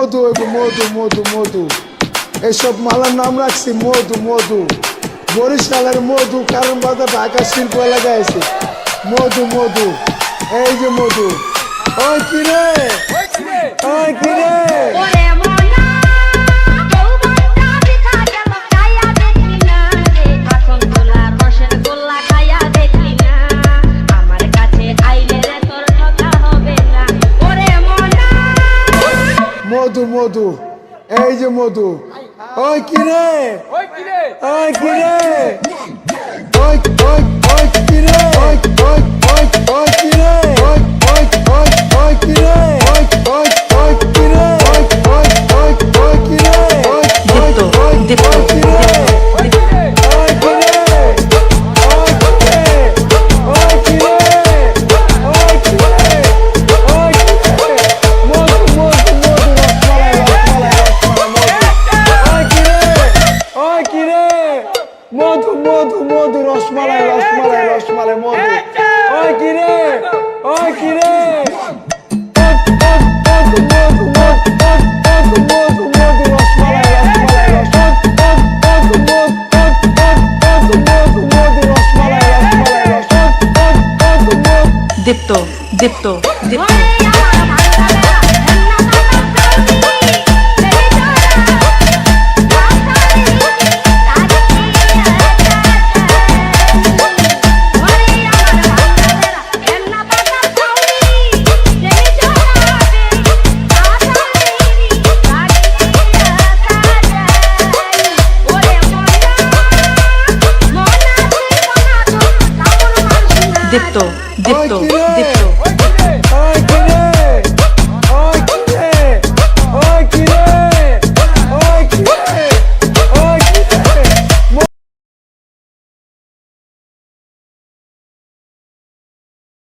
মধু এবং মধু মধু মধু। এইসব মালার নাম রাখছি মধু মধু। বরিশালের মধু কারণ বাজার ঢাকা শিল্প এলাকায় আছে মধু মধু এই যে মধু। ওই কিরে ওই কিরে মধু মধু। এই যে মধু। ওই কিরে? ওই কিরে? ওই কিরে? রসমালাই রসমালাই রসমালাই মধু। ওই কিরে ওই কিরে Dipto, dipto, dipto. দীপ্ত দীপ্ত দীপ্ত।